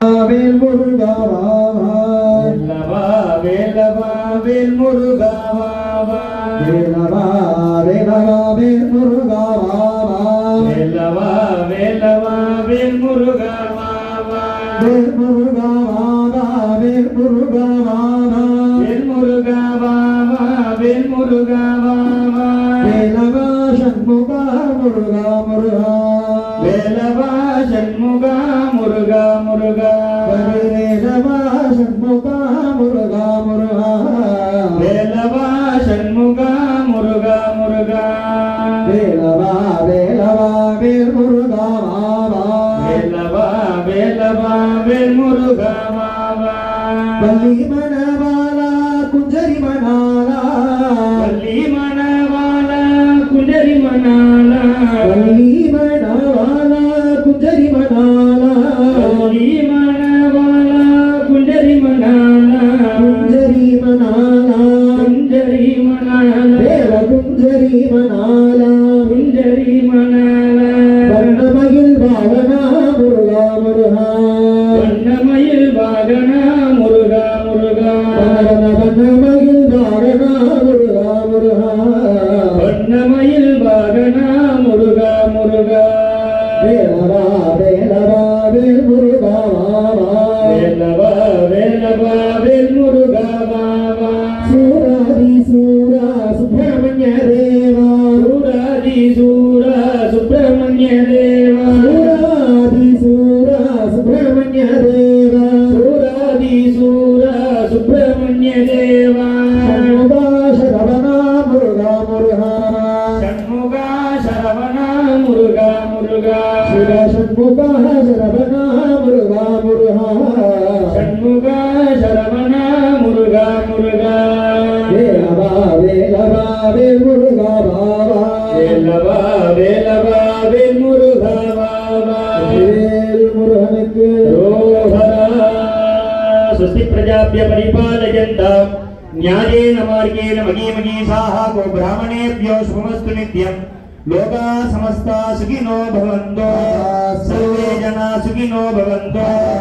வேல் முருகாவா வேலவா வேலவா வேல் முருகாவா வேலவா வேலவா வேல் முருகாவா வேலவா வேலவா வேல் முருகாவா வேல் முருகாவா வேல் முருகாவா வேல் முருகாவா வேல் முருகாவா வேலவா சண்முகா முருகா முருகா. வேலவா சண்முகா முருகா முருகா. మురుగా వేలవా వేలవా వేల్ మురుగా మావా వేలవా వేలవా వేల్ మురుగా మావా పల్లి మన బాల కుంజరి మనాలా పల్లి మన బాల కుంజరి మనాలా పల్లి మన బాల కుంజరి మనాలా పల్లి మన బాల కుంజరి మనాలా కుంజరి మనాలా కుంజరి మనాలా குஞ்சரி மணாலா குண்டரி மணாள வண்ணமயில் வாகனா முருகா. முருகா வண்ணமயில் வாகனா முருகா முருகா வண்ண வண்ணமயில் வாகனா முருகா. முருகா வண்ணமயில் வாகனா முருகா முருகா வேலவா வேலவா வேல் முருகா வா வா. வேலவா வேலவா வேல் முருகா శూర సుబ్రహ్మణ్య దేవ శూరాది శూర సుబ్రహ్మణ్య దేవ శూరాది శూర సుబ్రహ్మణ్య దేవ షణ్ముఖ శరవణ మురుగా మురుహ షణ్ముఖ శరవణ మురుగా మురుగా వేలవా వేలవా వే మురుగా భావా వేలవా వేలవా వెల్మురుహవా వేల్మురుహనకు రోహరా సుస్తి ప్రజాభ్య పరిపాలయంతాం. న్యాయేన మార్గేణ మగీమగీషాః గో బ్రాహ్మణేభ్యో శుభమస్తు నిత్యం. లోకా సమస్తా సుఖినో భవంతో. సర్వే జనా సుఖినో భవంతో.